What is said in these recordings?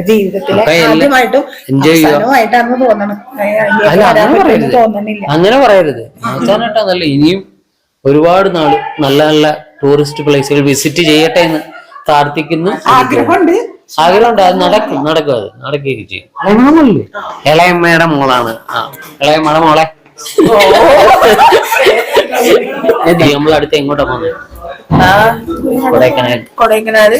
ജീവിതത്തിലെ ആദ്യമായിട്ടും. അവസാനമായിട്ടാണെന്ന് തോന്നണം. തോന്നണില്ല. അങ്ങനെ പറയരുത്. അവസാനമായിട്ടാന്നല്ല ഇനിയും ഒരുപാട് നാൾ നല്ല നല്ല ടൂറിസ്റ്റ് പ്ലേസുകൾ വിസിറ്റ് ചെയ്യട്ടെ എന്ന് പ്രാർത്ഥിക്കുന്നു. ആഗ്രഹമുണ്ട്. ആഗ്രഹമുണ്ട്. അത് നടക്കും. നടക്കും അത്. നടക്കുകയൊക്കെ ചെയ്യും. ഇളയമ്മയുടെ മോളാണ്. ആ ഇളയമ്മയുടെ മോളെ. നമ്മൾ അടുത്ത് എങ്ങോട്ടാ പോകുന്നത് ആ, കൊടൈക്കനാൽ കൊടൈക്കനാല്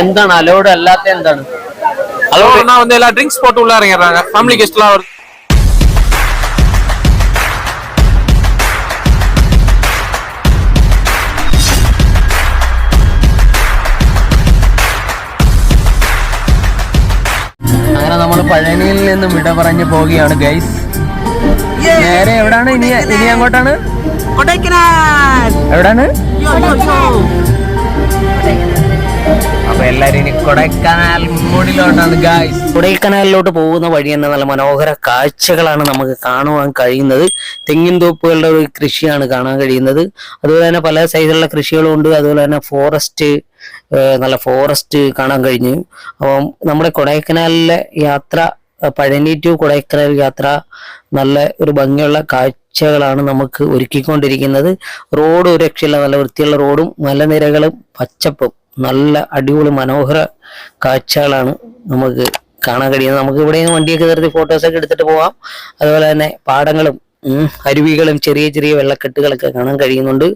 എന്താണ് അലോഡ് അല്ലാത്ത എന്താണ് அலோடுனா வந்து எல்லா ட்ரிங்க்ஸ் போட்டு உள்ள இறங்கிடுறாங்க ஃபேமிலி கெஸ்ட்லாம் வருது നമ്മൾ പഴനിയിൽ നിന്നും വിട പറഞ്ഞു പോവുകയാണ് ഗൈസ് നേരെ എവിടാണ്? ഇനി ഇനി അങ്ങോട്ടാണ്? എവിടാണ്? അപ്പൊ എല്ലാരും ഇനി കൊടൈക്കനാൽ മൂടിലോട്ടാണ് ഗൈസ് കൊടൈക്കനാലിലോട്ട് പോകുന്ന വഴി എന്ന നല്ല മനോഹര കാഴ്ചകളാണ് നമുക്ക് കാണുവാൻ കഴിയുന്നത്. തെങ്ങിൻ തോപ്പുകളുടെ ഒരു കൃഷിയാണ് കാണാൻ കഴിയുന്നത്. അതുപോലെ തന്നെ പല സൈസിലുള്ള കൃഷികളും ഉണ്ട്. അതുപോലെ തന്നെ ഫോറസ്റ്റ് നല്ല ഫോറസ്റ്റ് കാണാൻ കഴിഞ്ഞു. അപ്പം നമ്മുടെ കൊടൈക്കനാലിലെ യാത്ര പഴനി ടു കൊടൈക്കനാൽ യാത്ര നല്ല ഒരു ഭംഗിയുള്ള കാഴ്ചകളാണ് നമുക്ക് ഒരുക്കിക്കൊണ്ടിരിക്കുന്നത്. റോഡ് ഒരു രക്ഷയില്ല നല്ല വൃത്തിയുള്ള റോഡും മലനിരകളും പച്ചപ്പും നല്ല അടിപൊളി മനോഹര കാഴ്ചകളാണ് നമുക്ക് കാണാൻ കഴിയുന്നത്. നമുക്ക് ഇവിടെ വണ്ടിയൊക്കെ നിർത്തി ഫോട്ടോസൊക്കെ എടുത്തിട്ട് പോവാം. അതുപോലെ തന്നെ പാടങ്ങളും അരുവികളും ചെറിയ ചെറിയ വെള്ളക്കെട്ടുകളൊക്കെ കാണാൻ കഴിയുന്നുണ്ട്.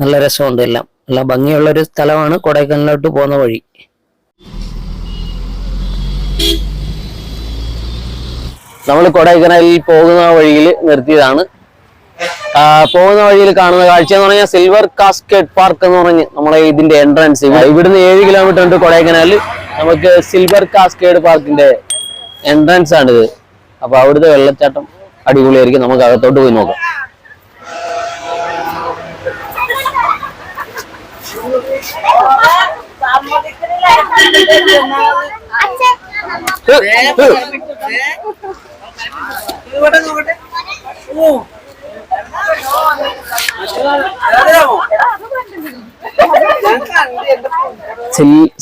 നല്ല രസമുണ്ട് എല്ലാം. നല്ല ഭംഗിയുള്ള ഒരു സ്ഥലമാണ് കൊടൈക്കനാലോട്ട് പോകുന്ന വഴി. നമ്മൾ കൊടൈക്കനാലിൽ പോകുന്ന വഴിയിൽ നിർത്തിയതാണ്. പോകുന്ന വഴിയിൽ കാണുന്ന കാഴ്ച എന്ന് പറഞ്ഞാൽ സിൽവർ കാസ്കേഡ് പാർക്ക് എന്ന് പറഞ്ഞ് നമ്മളെ ഇതിന്റെ എൻട്രൻസ് ഇവിടെ ഇവിടുന്ന് ഏഴ് കിലോമീറ്റർ ഉണ്ട് കൊടൈക്കനാലിൽ. നമുക്ക് സിൽവർ കാസ്കേഡ് പാർക്കിന്റെ എൻട്രൻസ് ആണിത്. അപ്പൊ അവിടുത്തെ വെള്ളച്ചാട്ടം അടിപൊളിയായിരിക്കും. നമുക്ക് അകത്തോട്ട് പോയി നോക്കാം.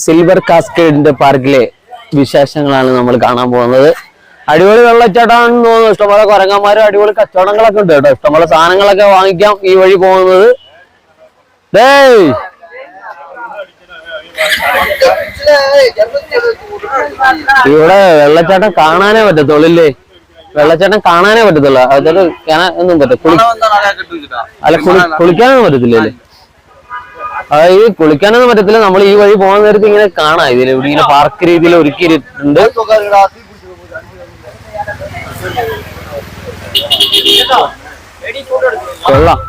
സിൽവർ കാസ്കേഡിന്റെ പാർക്കിലെ വിശേഷങ്ങളാണ് നമ്മൾ കാണാൻ പോകുന്നത്. അടിപൊളി വെള്ളച്ചാട്ടമാണെന്ന് തോന്നുന്നു. ഇഷ്ടംപോലെ കുരങ്ങന്മാരും അടിപൊളി കച്ചവടങ്ങളൊക്കെ ഉണ്ട് കേട്ടോ. ഇഷ്ടംപോലെ സാധനങ്ങളൊക്കെ വാങ്ങിക്കാം ഈ വഴി പോകുന്നത്. ഡേയ്! ഇവിടെ വെള്ളച്ചാട്ടം കാണാനേ പറ്റത്തുള്ളൂ വെള്ളച്ചാട്ടം കാണാനേ പറ്റത്തുള്ളൂ. അതൊരു ഒന്നും പറ്റും അല്ല കുളി കുളിക്കാനൊന്നും പറ്റത്തില്ല ഈ കുളിക്കാനൊന്നും പറ്റത്തില്ല. നമ്മൾ ഈ വഴി പോകുന്ന നേരത്ത് ഇങ്ങനെ കാണാം. ഇതിൽ ഇവിടെ ഇങ്ങനെ പാർക്ക് രീതിയിൽ ഒരുക്കിയിട്ടുണ്ട്. കൊള്ളാം.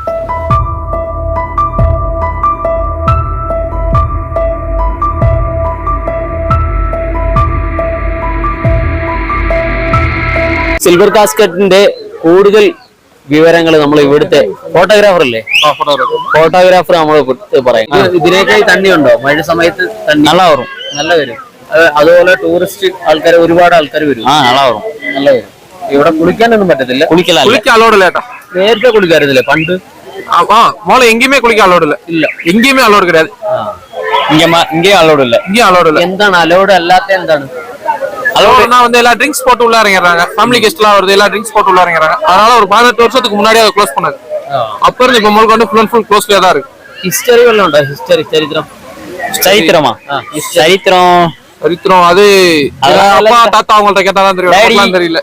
സിൽവർ കാസ്കറ്റിന്റെ കൂടുതൽ വിവരങ്ങൾ നമ്മൾ ഇവിടുത്തെ ഫോട്ടോഗ്രാഫർ അല്ലേ ഫോട്ടോഗ്രാഫർ നമ്മൾ പറയാം. ഇതിനേക്കായി തണ്ണിയുണ്ടോ? മഴ സമയത്ത് നല്ല വരും നല്ല വരും. അതുപോലെ ടൂറിസ്റ്റ് ആൾക്കാർ ഒരുപാട് ആൾക്കാർ വരും. ആ നല്ല വരും നല്ല വരും. ഇവിടെ കുളിക്കാനൊന്നും പറ്റത്തില്ല. കുളിക്കലോടല്ലേ നേരത്തെ കുളിക്കാറില്ലേ? പണ്ട്? മോളെ എങ്കിമേ കുളിക്കാൻ അലോടില്ല ഇല്ല. എങ്കിമേ അലോട് കിടയാതെ ഇങ്ങനെ അലോടില്ല ഇങ്ങനെ അലോടില്ല എന്താണ്? അലോഡ് അല്ലാത്ത എന്താണ്? அதோடனா வந்து எல்லா ட்ரிங்க்ஸ் போட்டு உள்ள இறங்கிறாங்க ஃபேமிலி கெஸ்ட்லாம் வருது எல்லா ட்ரிங்க்ஸ் போட்டு உள்ள இறங்கிறாங்க அதனால ஒரு பதினெட்டு வருஷத்துக்கு முன்னாடி அதை க்ளோஸ் பண்ணாது அப்புறம் இருந்து இப்ப முதல் கொண்டு ஃபுல் அண்ட் ஃபுல் க்ளோஸ்ல தான் இருக்கு. ஹிஸ்டரி உள்ள ஹிஸ்டரி சரித்திரம். சரித்திரமா? சரித்திரம். சரித்திரம் அது அப்பா தாத்தா அவங்கள்ட்ட கேட்டாதான் தெரியும். தெரியல.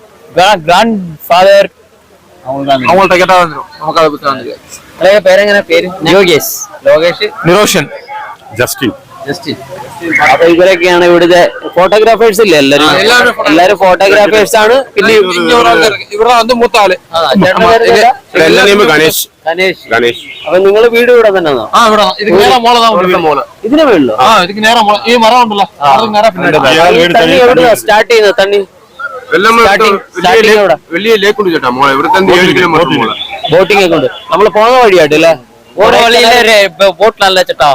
கிராண்ட் ஃபாதர் அவங்கள்ட்ட கேட்டா வந்துடும் நமக்கு அதை பத்தி பேர் என்ன பேரு? யோகேஷ். யோகேஷ் நிரோஷன். ஜஸ்டின். അപ്പൊ ഇവരൊക്കെയാണ് ഇവിടുത്തെ ഫോട്ടോഗ്രാഫേഴ്സ് ഇല്ലേ എല്ലാരും? എല്ലാരും ഫോട്ടോഗ്രാഫേഴ്സ് ആണ്. പിന്നെ ഇവിടെ വന്ന് മൂത്താൽ ഗണേഷ്. ഗണേഷ്. ഗണേഷ്. അപ്പൊ നിങ്ങൾ വീട് ഇവിടെ തന്നെയാണോ മോൾ ഇതിനെ വീടുള്ളൂ ആ നേരെ ഈ എവിടെ സ്റ്റാർട്ട് ചെയ്യുന്നത് തണ്ണി വലിയ ചേട്ടാ ബോട്ടിംഗ് ഒക്കെ ഉണ്ട്. നമ്മൾ പോണ വഴിയായിട്ട് അല്ലേ ஒரு வழியில இப்ப போட்ல இல்ல சட்டா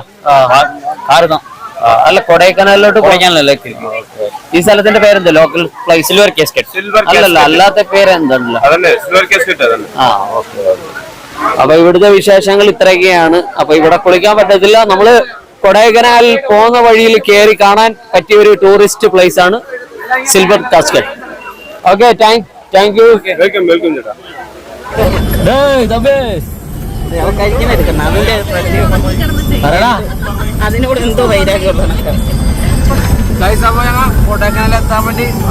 காரு தான் ആ, അല്ല കൊടൈക്കനാലിലോട്ട് പോയി கொடைக்கானல் இருக்கு ഈ സ്ഥലത്തിന്റെ പേരെന്താ local place silver casket silver അല്ലല്ല അല്ലാത്ത പേരെന്താണല്ലോ അതന്നെ സിൽവർ കാസ്കറ്റ് അതന്നെ ആ ഓക്കെ അപ്പൊ ഇവിടുത്തെ വിശേഷങ്ങൾ ഇത്രയൊക്കെയാണ് അപ്പൊ ഇവിടെ കുളിക്കാൻ പറ്റത്തില്ല നമ്മള് കൊടൈക്കനാൽ പോകുന്ന വഴിയിൽ കയറി കാണാൻ പറ്റിയ ഒരു ടൂറിസ്റ്റ് പ്ലേസ് ആണ് silver casket okay thank thank you welcome welcome ചേട്ടാ അതിനോട് എന്തോ വേണ്ടി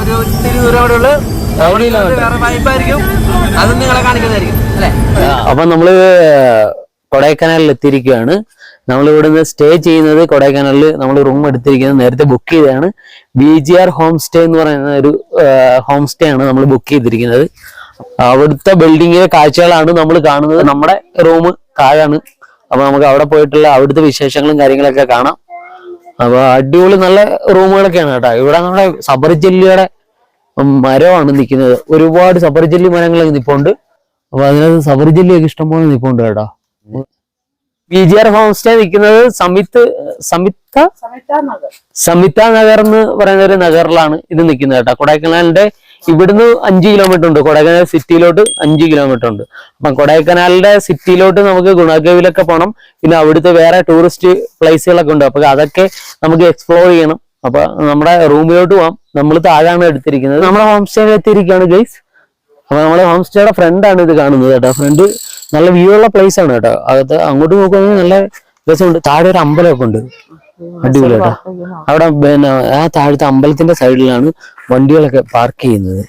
ഒരു ഇത്തിരി ദൂരം ഉള്ളു. അപ്പൊ നമ്മൾ കൊടൈക്കനാലിൽ എത്തിയിരിക്കുകയാണ്. നമ്മൾ ഇവിടുന്ന് സ്റ്റേ ചെയ്യുന്നത് കൊടൈക്കനാലിൽ നമ്മൾ റൂം എടുത്തിരിക്കുന്നത് നേരത്തെ ബുക്ക് ചെയ്തതാണ്. B G R home stay എന്ന് പറയുന്ന ഒരു ഹോം സ്റ്റേ ആണ് നമ്മൾ ബുക്ക് ചെയ്തിരിക്കുന്നത്. അവിടുത്തെ ബിൽഡിങ്ങിലെ കാഴ്ചകളാണ് നമ്മൾ കാണുന്നത്. നമ്മുടെ റൂം താഴാണ് അപ്പൊ നമുക്ക് അവിടെ പോയിട്ടുള്ള അവിടുത്തെ വിശേഷങ്ങളും കാര്യങ്ങളൊക്കെ കാണാം. അപ്പൊ അടിപൊളി നല്ല റൂമുകളൊക്കെയാണ് കേട്ടോ. ഇവിടെ നമ്മുടെ സബർജല്ലിയുടെ മരമാണ് നിൽക്കുന്നത്. ഒരുപാട് സബർജല്ലി മരങ്ങൾ നിപ്പുണ്ട്. അപ്പൊ അതിനകത്ത് സബർജല്ലിയൊക്കെ ഇഷ്ടംപോലെ നിപ്പുണ്ട് കേട്ടോ. P G R home stay നിൽക്കുന്നത് സമിത്ത് സമിത്ത സമിത നഗർ എന്ന് പറയുന്ന ഒരു നഗറിലാണ് ഇത് നിൽക്കുന്നത് കേട്ടോ. കൊടൈക്കനാലിന്റെ ഇവിടുന്ന് അഞ്ച് കിലോമീറ്റർ ഉണ്ട്. കൊടൈക്കനാൽ സിറ്റിയിലോട്ട് അഞ്ച് കിലോമീറ്റർ ഉണ്ട്. അപ്പം കൊടൈക്കനാലിന്റെ സിറ്റിയിലോട്ട് നമുക്ക് ഗുണാകേവിലൊക്കെ പോകണം പിന്നെ അവിടുത്തെ വേറെ ടൂറിസ്റ്റ് പ്ലേസുകളൊക്കെ ഉണ്ട്. അപ്പൊ അതൊക്കെ നമുക്ക് എക്സ്പ്ലോർ ചെയ്യണം. അപ്പൊ നമ്മുടെ റൂമിലോട്ട് പോവാം. നമ്മൾ താഴാണ് എടുത്തിരിക്കുന്നത്. നമ്മുടെ ഹോം സ്റ്റേയിൽ എത്തിയിരിക്കുകയാണ് ഗൈസ് അപ്പൊ നമ്മുടെ ഹോം സ്റ്റേയുടെ ഫ്രണ്ടാണ് ഇത് കാണുന്നത് കേട്ടോ. ഫ്രണ്ട് നല്ല വ്യൂ ഉള്ള പ്ലേസ് ആണ് കേട്ടോ. അകത്ത് അങ്ങോട്ട് നോക്കുകയാണെങ്കിൽ നല്ല രസമുണ്ട്. താഴെ ഒരു അമ്പലമൊക്കെ ഉണ്ട്. അടിപൊളി കേട്ടോ അവിടെ പിന്നെ ആ താഴത്തെ അമ്പലത്തിന്റെ സൈഡിലാണ് വണ്ടികളൊക്കെ പാർക്ക് ചെയ്യുന്നത്.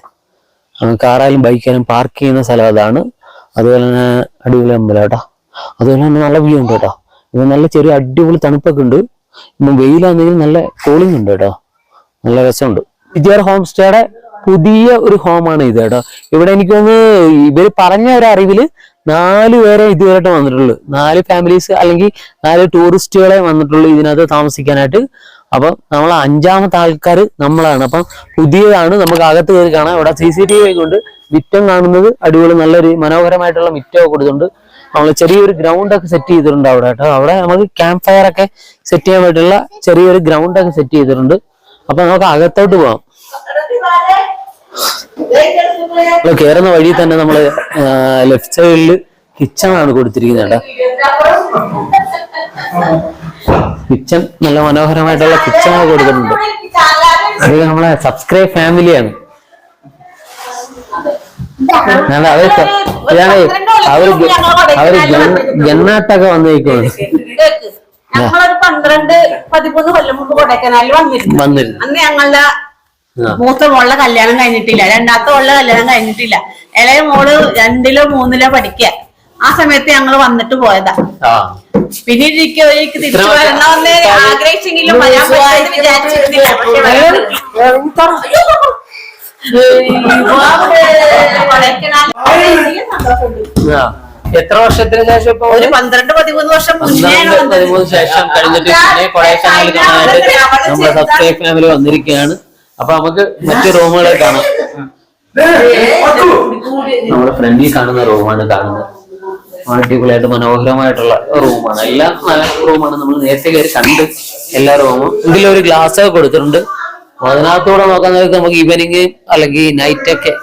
കാറായാലും ബൈക്കായാലും പാർക്ക് ചെയ്യുന്ന സ്ഥലം അതാണ്. അതുപോലെ തന്നെ അടിപൊളി അമ്പലം കേട്ടോ അതുപോലെ തന്നെ നല്ല വ്യൂ ഉണ്ട് കേട്ടോ ഇപ്പൊ നല്ല ചെറിയ അടിപൊളി തണുപ്പൊക്കെ ഉണ്ട്. ഇപ്പം വെയിലാണെങ്കിലും നല്ല കൂളിംഗ് ഉണ്ട് കേട്ടോ നല്ല രസമുണ്ട്. വിദ്യാർ ഹോം സ്റ്റേയുടെ പുതിയ ഒരു ഹോമാണ് ഇത് കേട്ടോ. ഇവിടെ എനിക്ക് തോന്നുന്നു ഇവർ പറഞ്ഞ ഒരു അറിവിൽ നാല് പേരെ ഇതുവരെയായിട്ട് വന്നിട്ടുള്ളൂ. നാല് ഫാമിലീസ് അല്ലെങ്കിൽ നാല് ടൂറിസ്റ്റുകളെ വന്നിട്ടുള്ളൂ ഇതിനകത്ത് താമസിക്കാനായിട്ട്. അപ്പൊ നമ്മൾ അഞ്ചാമത്തെ ആൾക്കാർ നമ്മളാണ്. അപ്പം പുതിയതാണ്. നമുക്ക് അകത്ത് കയറി കാണാം. ഇവിടെ സി സി ടി വി കൊണ്ട് മിറ്റം കാണുന്നത് അടിപൊളി നല്ലൊരു മനോഹരമായിട്ടുള്ള മിറ്റമൊക്കെ കൊടുത്തിട്ടുണ്ട്. നമ്മൾ ചെറിയൊരു ഗ്രൗണ്ട് ഒക്കെ സെറ്റ് ചെയ്തിട്ടുണ്ട് അവിടെ കേട്ടോ. അവിടെ നമുക്ക് ക്യാമ്പ് ഫയർ ഒക്കെ സെറ്റ് ചെയ്യാൻ വേണ്ടിയിട്ടുള്ള ചെറിയൊരു ഗ്രൗണ്ട് ഒക്കെ സെറ്റ് ചെയ്തിട്ടുണ്ട്. അപ്പൊ നമുക്ക് അകത്തോട്ട് പോവാം. നമ്മൾ കയറുന്ന വഴി തന്നെ നമ്മൾ ലെഫ്റ്റ് സൈഡിൽ കിച്ചൺ ആണ് കൊടുത്തിരിക്കുന്നത് കിച്ചൺ നല്ല മനോഹരമായിട്ടുള്ള കിച്ചൺ ആണ് കൊടുത്തിട്ടുണ്ട്. അത് നമ്മളെ സബ്സ്ക്രൈബ് ഫാമിലിയാണ് അവർ ഇതാണ് അവർ അവർ ഗണ്ണാട്ടൊക്കെ ഞങ്ങളൊരു പന്ത്രണ്ട് പതിമൂന്ന് കൊല്ലം മുമ്പ് കൊടൈക്കനാലിൽ വന്നിരുന്നു. അന്ന് ഞങ്ങളുടെ. മൂത്ത മോളുടെ കല്യാണം കഴിഞ്ഞിട്ടില്ല. രണ്ടാമത്തെ മോളുടെ കല്യാണം കഴിഞ്ഞിട്ടില്ല. ഇളയ മോൾ രണ്ടിലോ മൂന്നിലോ പഠിക്ക. ആ സമയത്ത് ഞങ്ങൾ വന്നിട്ട് പോയതാ. ആ. പിന്നെ എനിക്ക് ഒരിക്കൽ തിരിച്ചു വരണമെന്ന് ആഗ്രഹിച്ചെങ്കിലും വരാൻ പറ്റുമെന്ന് വിചാരിച്ചിരുന്നില്ല. പക്ഷെ. എത്ര വർഷത്തിന് ശേഷം ഇപ്പൊ ഒരു പന്ത്രണ്ട് പതിമൂന്ന് വർഷം. പതിമൂന്ന് ശേഷം കഴിഞ്ഞിട്ട് കാണാനായിട്ട് നമ്മുടെ സബ്സ്ക്രൈബ് ഫാമിലി വന്നിരിക്കുകയാണ്. അപ്പൊ നമുക്ക് മറ്റു റൂമുകളെ കാണാം. നമ്മുടെ ഫ്രണ്ടിൽ കാണുന്ന റൂമാണ് കാണുന്നത്. അടിപൊളിയായിട്ട് മനോഹരമായിട്ടുള്ള റൂമാണ്. എല്ലാം നല്ല റൂമാണ്. നമ്മൾ നേരത്തെ കയറി കണ്ട് എല്ലാ റൂമും. ഇതിലൊരു ഗ്ലാസ് ഒക്കെ കൊടുത്തിട്ടുണ്ട്. അതിനകത്തൂടെ നോക്കാൻ നേരത്തെ നമുക്ക് ഈവനിങ് അല്ലെങ്കിൽ നൈറ്റ് ഒക്കെ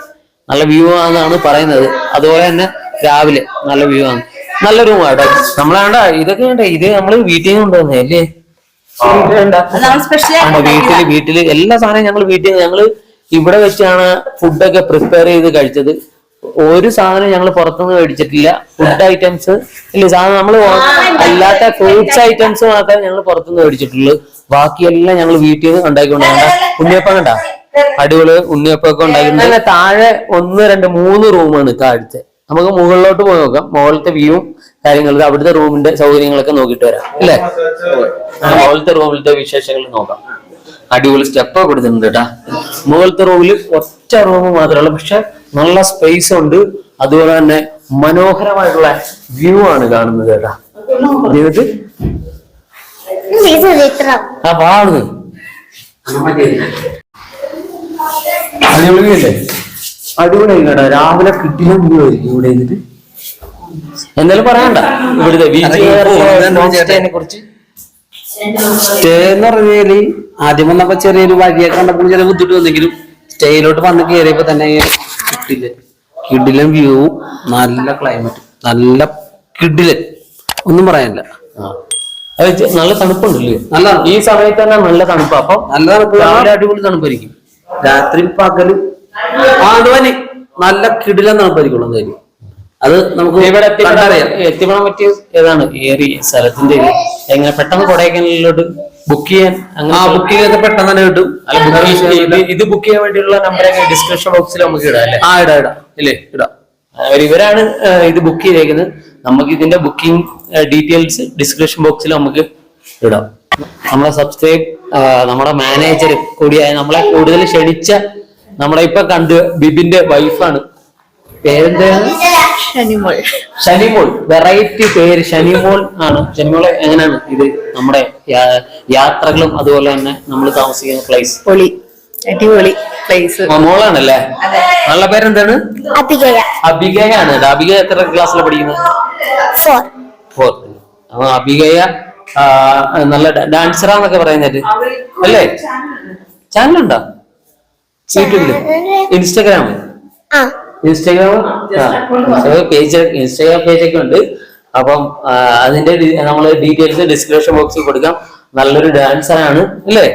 നല്ല വ്യൂ ആണെന്നാണ് പറയുന്നത്. അതുപോലെ തന്നെ രാവിലെ നല്ല വ്യൂ ആണ്. നല്ല റൂമാണ് കേട്ടോ നമ്മളാണ്ട ഇതൊക്കെ വേണ്ട ഇത് നമ്മൾ വീട്ടിൽ നിന്ന് കൊണ്ടുവന്നേ അല്ലേ നമ്മൾ വീട്ടിൽ വീട്ടിൽ എല്ലാ സാധനവും ഞങ്ങൾ വീട്ടിൽ ഞങ്ങൾ ഇവിടെ വെച്ചാണ് ഫുഡൊക്കെ പ്രിപ്പയർ ചെയ്ത് കഴിച്ചത്. ഒരു സാധനം ഞങ്ങൾ പുറത്തുനിന്ന് മേടിച്ചിട്ടില്ല. ഫുഡ് ഐറ്റംസ് ഇല്ല സാധനം നമ്മൾ അല്ലാത്ത ഫ്രൂട്ട്സ് ഐറ്റംസ് മാത്രമേ ഞങ്ങൾ പുറത്തുനിന്ന് മേടിച്ചിട്ടുള്ളൂ. ബാക്കിയെല്ലാം ഞങ്ങൾ വീട്ടിൽ നിന്ന് ഉണ്ടാക്കിക്കൊണ്ട് കണ്ട ഉണ്ണിയപ്പം കണ്ട? അടിപൊളി ഉണ്ണിയപ്പൊക്കെ ഉണ്ടാക്കിയിട്ടുണ്ട്. താഴെ ഒന്ന് രണ്ട് മൂന്ന് റൂമാണ് താഴത്തെ നമുക്ക് മുകളിലോട്ട് പോയി നോക്കാം. മുകളിലത്തെ വ്യൂവും കാര്യങ്ങളും അവിടുത്തെ റൂമിന്റെ സൗകര്യങ്ങളൊക്കെ നോക്കിയിട്ട് വരാം. അല്ലേ? മുകളിലത്തെ റൂമിലത്തെ വിശേഷങ്ങൾ നോക്കാം. അടിപൊളി സ്റ്റെപ്പ് കൊടുത്തിട്ടുണ്ട് കേട്ടാ മുകളിലത്തെ റൂമിൽ ഒറ്റ റൂം മാത്രമല്ല പക്ഷെ നല്ല സ്പേസ് ഉണ്ട്. അതുപോലെ തന്നെ മനോഹരമായിട്ടുള്ള വ്യൂ ആണ് കാണുന്നത് കേട്ടാ എന്നിട്ട് ആ അടിപൊളിയല്ലേ അടിപൊളി കേട്ടോ രാവിലെ കിട്ടിയാൽ വ്യൂ ആയിരിക്കും ഇവിടെ ഇരുന്നിട്ട്. എന്തായാലും പറയണ്ട. ഇവിടുത്തെ കുറിച്ച്. സ്റ്റേ എന്ന് പറഞ്ഞാൽ ആദ്യം വന്നപ്പോ ചെറിയൊരു വഴിയൊക്കെ കണ്ടപ്പോൾ ചെറിയ ബുദ്ധിമുട്ട് വന്നെങ്കിലും സ്റ്റേയിലോട്ട് വന്ന് കയറിയപ്പോ തന്നെ കിട്ടില്ല കിടിലൻ. വ്യൂ നല്ല ക്ലൈമറ്റ് നല്ല കിടിലൻ. ഒന്നും പറയാനില്ല. നല്ല തണുപ്പുണ്ടല്ലേ? നല്ല ഈ സമയത്ത് തന്നെ നല്ല തണുപ്പ്. അപ്പൊ നല്ല തണുപ്പ്. രാവിലെ അടിപൊളി തണുപ്പായിരിക്കും. രാത്രി പകൽ ആണ്ടുവന് നല്ല കിടിലം തണുപ്പായിരിക്കും എന്തായാലും അത് നമുക്ക് ഇവിടെ എത്തിപ്പെടാൻ പറ്റിയ ഏതാണ്? ഏറി സ്ഥലത്തിന്റെ എങ്ങനെ പെട്ടെന്ന് കൊടൈക്കനാലിലോട്ട് ബുക്ക് ചെയ്യാൻ? അങ്ങനെ ആ ബുക്കിംഗ് ഒക്കെ പെട്ടെന്ന് തന്നെ കിട്ടും ഇത് ബുക്ക് ചെയ്യാൻ വേണ്ടിയുള്ള നമ്പർ ഡിസ്ക്രിപ്ഷൻ ബോക്സിൽ നമുക്ക് ഇടാം അല്ലേ? ആ ഇടാ ഇടാം. ഇല്ലേ? ഇടാം. ഇവരാണ് ഇത് ബുക്ക് ചെയ്തേക്കുന്നത്. നമുക്ക് ഇതിന്റെ ബുക്കിംഗ് ഡീറ്റെയിൽസ് ഡിസ്ക്രിപ്ഷൻ ബോക്സിൽ നമുക്ക് ഇടാം. നമ്മളെ സബ്സ്ക്രൈബ് നമ്മുടെ മാനേജർ കൂടിയായ നമ്മളെ കൂടുതൽ ക്ഷണിച്ച നമ്മളെ ഇപ്പൊ കണ്ട് ബിബിന്റെ വൈഫാണ്. പേരെന്താണ് ഷനിമോൾ. ഷനിമോൾ. വെറൈറ്റി പേര് ഷനിമോൾ ആണ്. ഷനിമോൾ എങ്ങനെയാണ് ഇത് നമ്മുടെ യാത്രകളും അതുപോലെ തന്നെ നമ്മൾ താമസിക്കുന്ന പ്ലേസ് പൊളി. അടിപൊളി പ്ലേസ് മോളാണല്ലേ? നല്ല പേരെന്താണ്? അഭിഗയ അഭിഗയ ആണ് അഭിഗയ എത്ര ക്ലാസ്സിൽ പഠിക്കുന്നത്? ഫോർ ഫോർത്ത് അപ്പൊ അബികയ നല്ല ഡാൻസറാന്നൊക്കെ പറയുന്നത്. അല്ലേ? ചാനലുണ്ടോ യൂട്യൂബിൽ ഇൻസ്റ്റാഗ്രാം ആ. ഇൻസ്റ്റാഗ്രാം പേജ് ഇൻസ്റ്റാഗ്രാം പേജൊക്കെ ഉണ്ട്. അപ്പം അതിന്റെ നമ്മൾ ഡീറ്റെയിൽസ് ഡിസ്ക്രിപ്ഷൻ ബോക്സിൽ കൊടുക്കാം. നല്ലൊരു ഡാൻസറാണ് അല്ലേ?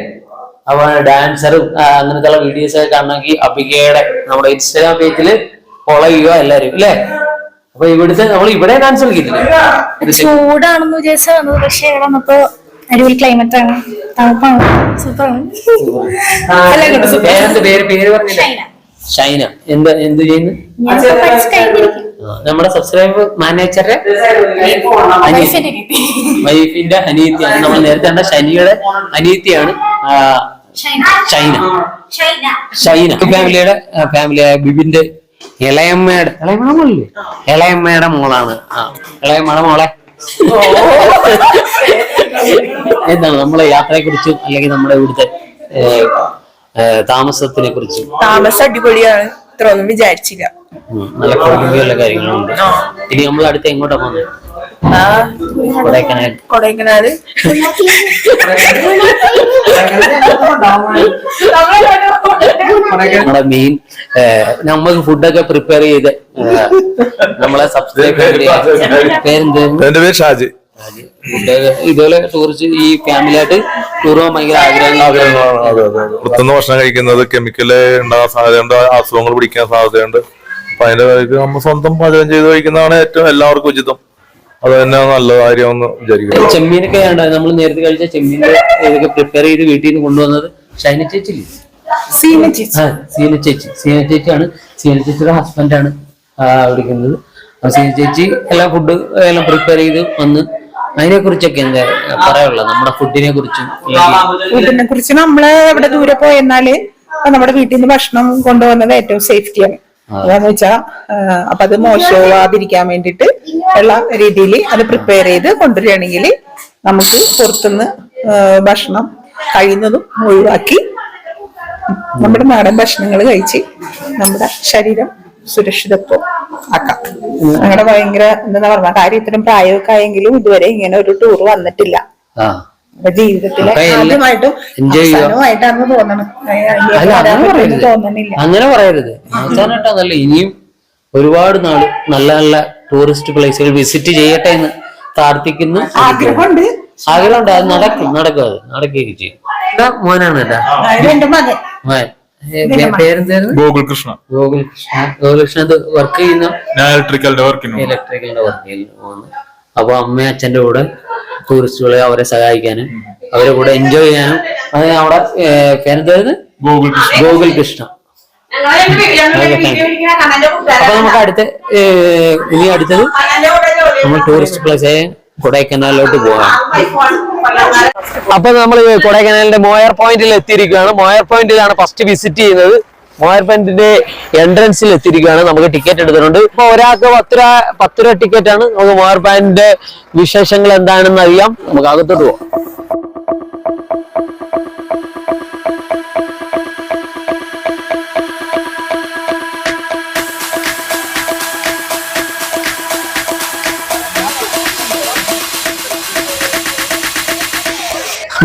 അപ്പൊ ഡാൻസറും അങ്ങനത്തെ വീഡിയോസ് ഒക്കെ കാണണമെങ്കിൽ അബികയുടെ നമ്മുടെ ഇൻസ്റ്റാഗ്രാം പേജിൽ ഫോളോ ചെയ്യുക എല്ലാരും അല്ലേ? അപ്പൊ ഇവിടുത്തെ നമ്മൾ ഇവിടെ ഡാൻസ് കളിക്കുന്നില്ലേ. ചൂടാണെന്ന് വിചാരിച്ചു പക്ഷേ വന്നപ്പോ അടിപൊളി ക്ലൈമറ്റ് ആണ്. തണുപ്പാണ്. സൂപ്പറാണ്. പേരെന്ത് പേര്? പേര് പറഞ്ഞില്ല? ഷൈന. എന്ത് എന്ത് ചെയ്യുന്നു? പഠിച്ച് കഴിഞ്ഞിരിക്കും നമ്മുടെ സബ്സ്ക്രൈബർ മാനേജറെ വൈഫിന്റെ അനിയത്തിയാണ് നമ്മൾ നേരത്തെ കണ്ട ശനിയുടെ അനിയത്തിയാണ് ചൈന ഷൈന. ഷൈന. ഫാമിലിയുടെ ഫാമിലിയായ ബിബിന്റെ ഇളയമ്മയുടെ ഇളയമ്മയുടെ മോളില്ലേ ഇളയമ്മയുടെ മോളാണ്. ആ ഇളയമ്മയുടെ മോളെ. എന്താണ് നമ്മളെ യാത്രയെ കുറിച്ചും അല്ലെങ്കിൽ നമ്മുടെ ഇവിടുത്തെ താമസത്തിനെ കുറിച്ചും താമസം അടിപൊളിയാണ്. ഇത്ര ഒന്നും വിചാരിച്ചില്ല നല്ല കുഴമ്പുള്ള കാര്യങ്ങളുണ്ട്. ഇനി നമ്മൾ അടുത്ത് എങ്ങോട്ടാ പോകുന്നത് ആ. കൊടൈക്കനാൽ. കൊടൈക്കനാല് നമ്മുടെ മെയിൻ നമുക്ക് ഫുഡൊക്കെ പ്രിപ്പയർ ചെയ്ത് നമ്മളെ സബ്സ്ക്രൈബ് പേരെന്ത്? എന്റെ പേര് ഷാജി. ഇതുപോലെ ടൂറിസ്റ്റ് ഈ ടൂർ പോകാൻ ഭയങ്കര പുറത്തുനിന്ന് ഭക്ഷണം കഴിക്കുന്നത് കെമിക്കൽ ഉണ്ടാകാൻ സാധ്യതയുണ്ട് അസുഖങ്ങൾ പിടിക്കാൻ സാധ്യതയുണ്ട്. അപ്പൊ അതിന്റെ കാര്യത്തിൽ നമ്മൾ സ്വന്തം പാചകം ചെയ്ത് കഴിക്കുന്നതാണ് ഏറ്റവും എല്ലാവർക്കും ഉചിതം. അത് തന്നെ നല്ല കാര്യമെന്ന് വിചാരിക്കുന്നു. ചെമ്മീനൊക്കെ നമ്മൾ നേരത്തെ കഴിച്ച ഇതൊക്കെ പ്രിപ്പയർ ചെയ്ത് വീട്ടിൽ നിന്ന് കൊണ്ടുവന്നത് ഷൈന ചേച്ചി സീന ചേച്ചി. സീന ചേച്ചി. സീന ചേച്ചിയാണ്. സീന ചേച്ചിയുടെ ഹസ്ബൻഡാണ് വിളിക്കുന്നത്. സീന ചേച്ചി എല്ലാ ഫുഡ് എല്ലാം പ്രിപ്പയർ ചെയ്ത് വന്ന് അതിനെ കുറിച്ചൊക്കെ എന്താ പറയാനുള്ളത്? നമ്മുടെ ഫുഡിനെ കുറിച്ചും ഫുഡിനെ കുറിച്ച് നമ്മൾ ഇവിടെ ദൂരെ പോയെന്നാൽ നമ്മുടെ വീട്ടിൽ നിന്ന് ഭക്ഷണം കൊണ്ടുവന്നത് ഏറ്റവും സേഫ്റ്റിയാണ് എന്താന്ന് വെച്ചാ അപ്പൊ അത് മോശമാവാതിരിക്കാൻ വേണ്ടിയിട്ട് ഉള്ള രീതിയിൽ അത് പ്രിപ്പയർ ചെയ്ത് കൊണ്ടുവരികയാണെങ്കിൽ നമുക്ക് പുറത്തുനിന്ന് ഭക്ഷണം കഴിയുന്നതും ഒഴിവാക്കി നമ്മുടെ നാടൻ ഭക്ഷണങ്ങൾ കഴിച്ച് നമ്മുടെ ശരീരം സുരക്ഷിതത്വം ആക്കാം. അങ്ങനെ ഭയങ്കര എന്താ പറഞ്ഞ കാര്യം ഇത്രയും പ്രായമൊക്കെ ആയെങ്കിലും ഇതുവരെ ഇങ്ങനെ ഒരു ടൂർ വന്നിട്ടില്ല. ജീവിതത്തിലെ ആദ്യമായിട്ടും. അവസാനമായിട്ടാണെന്ന് തോന്നണം. അങ്ങനെ പറയരുത്. തോന്നണില്ല. അങ്ങനെ പറയരുത്. അവസാനമായിട്ടാന്നല്ല ഇനിയും ഒരുപാട് നാൾ നല്ല നല്ല ടൂറിസ്റ്റ് പ്ലേസുകൾ വിസിറ്റ് ചെയ്യട്ടെ എന്ന് പ്രാർത്ഥിക്കുന്നു. ആഗ്രഹമുണ്ട്. ആഗ്രഹമുണ്ട്. അത് നടക്കും നടക്കും അത്. നടക്കുകയൊക്കെ ചെയ്യും. മോനാണ് എന്റെ മകൻ. പേരെന്തായിരുന്നു? ഗോകുൽ കൃഷ്ണ. ഗോകുൽ കൃഷ്ണ. ഗോകുൽ കൃഷ്ണ വർക്ക് ചെയ്യുന്ന ഇലക്ട്രിക്കലിന്റെ വർക്കിന് ഇലക്ട്രിക്കലിന്റെ പോകുന്നു അപ്പൊ അമ്മയും അച്ഛന്റെ കൂടെ ടൂറിസ്റ്റുകളെ അവരെ സഹായിക്കാനും അവരെ കൂടെ എൻജോയ് ചെയ്യാനും അത് അവിടെ പേരെന്തായിരുന്നു? ഗോകുൽ കൃഷ്ണ. ഗോകുൽ കൃഷ്ണ. അപ്പൊ നമുക്ക് അടുത്ത ഇനി അടുത്തത് നമ്മൾ ടൂറിസ്റ്റ് പ്ലേസ് കൊടൈക്കനാലിലോട്ട് പോകാം അപ്പൊ നമ്മൾ കൊടൈക്കനാലിന്റെ മോയർ പോയിന്റിൽ എത്തിയിരിക്കുകയാണ്. മോയർ പോയിന്റിലാണ് ഫസ്റ്റ് വിസിറ്റ് ചെയ്യുന്നത്. മോയർ പോയിന്റിന്റെ എൻട്രൻസിൽ എത്തിയിരിക്കുകയാണ്. നമുക്ക് ടിക്കറ്റ് എടുത്തിട്ടുണ്ട്. ഇപ്പൊ ഒരാൾക്ക് പത്ത് രൂപ പത്ത് രൂപ ടിക്കറ്റ് ആണ്. നമുക്ക് മോയർ പോയിന്റിന്റെ വിശേഷങ്ങൾ എന്താണെന്ന് അറിയാം. നമുക്ക് അകത്തോട്ട് പോകാം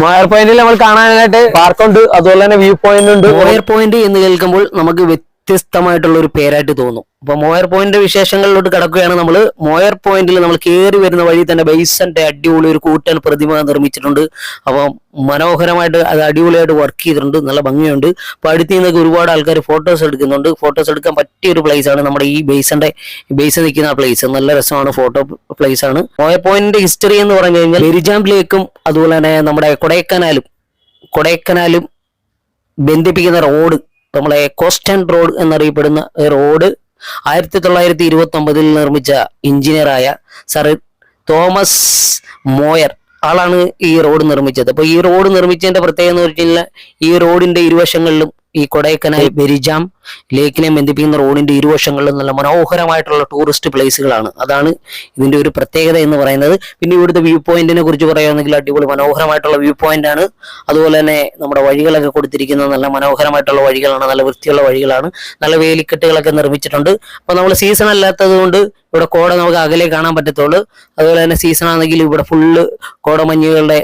മോയർ പോയിന്റിൽ നമ്മൾ കാണാനായിട്ട് പാർക്കുണ്ട് അതുപോലെ തന്നെ വ്യൂ പോയിന്റ് ഉണ്ട്. മോയർ പോയിന്റ് എന്ന് കേൾക്കുമ്പോൾ നമുക്ക് വ്യത്യസ്തമായിട്ടുള്ള ഒരു പേരായിട്ട് തോന്നും. അപ്പൊ മോയർ പോയിന്റ് വിശേഷങ്ങളിലോട്ട് കിടക്കുകയാണ് നമ്മൾ മോയർ പോയിന്റിൽ നമ്മൾ കയറി വരുന്ന വഴി തന്നെ ബൈസന്റെ അടിപൊളി ഒരു കൂട്ടൻ പ്രതിമ നിർമ്മിച്ചിട്ടുണ്ട്. അപ്പൊ മനോഹരമായിട്ട് അത് അടിപൊളിയായിട്ട് വർക്ക് ചെയ്തിട്ടുണ്ട്. നല്ല ഭംഗിയുണ്ട്. അപ്പൊ അടുത്ത് നിന്നൊക്കെ ഒരുപാട് ആൾക്കാർ ഫോട്ടോസ് എടുക്കുന്നുണ്ട്. ഫോട്ടോസ് എടുക്കാൻ പറ്റിയ ഒരു പ്ലേസ് ആണ് നമ്മുടെ ഈ ബേസിന്റെ ബേസ് നിൽക്കുന്ന ആ പ്ലേസ് നല്ല രസമാണ് ഫോട്ടോ പ്ലേസ് ആണ്. മോയർ പോയിന്റിന്റെ ഹിസ്റ്ററി എന്ന് പറഞ്ഞു കഴിഞ്ഞാൽ എരിജാമ്പിലേക്കും ലേക്കും അതുപോലെ തന്നെ നമ്മുടെ കൊടൈക്കനാലും കൊടൈക്കനാലും ബന്ധിപ്പിക്കുന്ന റോഡ് നമ്മളെ കോസ്റ്റൻ റോഡ് എന്നറിയപ്പെടുന്ന റോഡ് ആയിരത്തി തൊള്ളായിരത്തി ഇരുപത്തി ഒമ്പതിൽ നിർമ്മിച്ച എഞ്ചിനീയറായ സർ തോമസ് മോയർ ആളാണ് ഈ റോഡ് നിർമ്മിച്ചത്. അപ്പോൾ ഈ റോഡ് നിർമ്മിച്ചതിന്റെ പ്രത്യേകത എന്ന് ഈ റോഡിന്റെ ഇരുവശങ്ങളിലും ഈ കൊടൈക്കനാൽ ബെരിജാം ലേക്കിനെ ബന്ധിപ്പിക്കുന്ന റോഡിന്റെ ഇരുവശങ്ങളിലും നല്ല മനോഹരമായിട്ടുള്ള ടൂറിസ്റ്റ് പ്ലേസുകളാണ് അതാണ് ഇതിന്റെ ഒരു പ്രത്യേകത എന്ന് പറയുന്നത്. പിന്നെ ഇവിടുത്തെ വ്യൂ പോയിന്റിനെ കുറിച്ച് പറയുകയാണെങ്കിൽ അടിപൊളി മനോഹരമായിട്ടുള്ള വ്യൂ പോയിന്റ് ആണ്. അതുപോലെ തന്നെ നമ്മുടെ വഴികളൊക്കെ കൊടുത്തിരിക്കുന്നത് നല്ല മനോഹരമായിട്ടുള്ള വഴികളാണ് നല്ല വൃത്തിയുള്ള വഴികളാണ്. നല്ല വേലിക്കെട്ടുകളൊക്കെ നിർമ്മിച്ചിട്ടുണ്ട്. അപ്പൊ നമ്മൾ സീസൺ അല്ലാത്തത് കൊണ്ട് ഇവിടെ കോട നമുക്ക് അകലെ കാണാൻ പറ്റത്തുള്ളൂ. അതുപോലെ തന്നെ സീസൺ ആണെങ്കിൽ ഇവിടെ ഫുള്ള് കോടമഞ്ഞുകളുടെ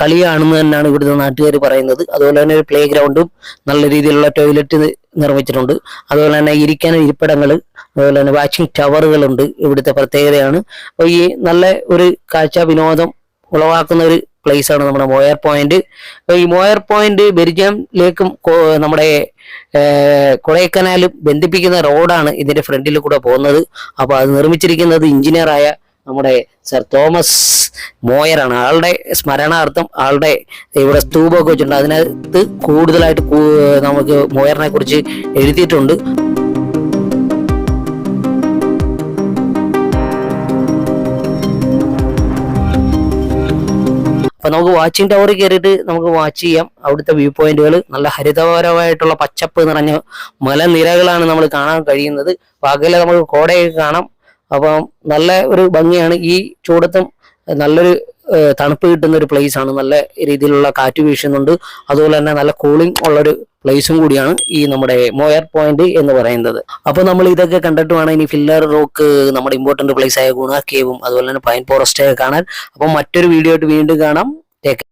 കളിയാണെന്ന് തന്നെയാണ് ഇവിടുത്തെ നാട്ടുകാർ പറയുന്നത്. അതുപോലെ തന്നെ ഒരു പ്ലേ ഗ്രൗണ്ടും നല്ല രീതിയിലുള്ള ടോയ്ലറ്റ് നിർമ്മിച്ചിട്ടുണ്ട്. അതുപോലെ തന്നെ ഇരിക്കാൻ ഇരിപ്പിടങ്ങൾ അതുപോലെ തന്നെ വാച്ചിങ് ടവറുകളുണ്ട് ഇവിടുത്തെ പ്രത്യേകതയാണ്. അപ്പോൾ ഈ നല്ല ഒരു കാഴ്ച വിനോദം ഉളവാക്കുന്ന ഒരു പ്ലേസ് ആണ് നമ്മുടെ മോയർ പോയിന്റ് ഈ മോയർ പോയിന്റ് ബെരിജാം ലേക്കും നമ്മുടെ കൊടൈക്കനാലും ബന്ധിപ്പിക്കുന്ന റോഡാണ് ഇതിന്റെ ഫ്രണ്ടിൽ കൂടെ പോകുന്നത്. അപ്പൊ അത് നിർമ്മിച്ചിരിക്കുന്നത് എഞ്ചിനീയറായ നമ്മുടെ സർ തോമസ് മോയറാണ് ആളുടെ സ്മരണാർത്ഥം ആളുടെ ഇവിടെ സ്തൂപമൊക്കെ വെച്ചിട്ടുണ്ട്. അതിനകത്ത് കൂടുതലായിട്ട് നമുക്ക് മോയറിനെ കുറിച്ച് എഴുതിയിട്ടുണ്ട്. അപ്പൊ നമുക്ക് വാച്ചിങ് ടവർ കയറിയിട്ട് നമുക്ക് വാച്ച് ചെയ്യാം. അവിടുത്തെ വ്യൂ പോയിന്റുകൾ നല്ല ഹരിതപരമായിട്ടുള്ള പച്ചപ്പ് നിറഞ്ഞ മലനിരകളാണ് നമ്മൾ കാണാൻ കഴിയുന്നത്. പകലെ നമുക്ക് കോടയൊക്കെ കാണാം. അപ്പം നല്ല ഒരു ഭംഗിയാണ്. ഈ ചൂടത്തും നല്ലൊരു തണുപ്പ് കിട്ടുന്ന ഒരു പ്ലേസ് ആണ്. നല്ല രീതിയിലുള്ള കാറ്റ് വീശുന്നുണ്ട്. അതുപോലെ തന്നെ നല്ല കൂളിംഗ് ഉള്ളൊരു പ്ലേസും കൂടിയാണ് ഈ നമ്മുടെ മോയർ പോയിന്റ് എന്ന് പറയുന്നത്. അപ്പൊ നമ്മൾ ഇതൊക്കെ കണ്ടിട്ട് വേണം ഇനി ഫില്ലർ റോക്ക് നമ്മുടെ ഇമ്പോർട്ടന്റ് പ്ലേസ് ആയ ഗുണ കേവും അതുപോലെ തന്നെ പൈൻ ഫോറസ്റ്റ് കാണാൻ. അപ്പോൾ മറ്റൊരു വീഡിയോ ആയിട്ട് വീണ്ടും കാണാം. ടേക്ക്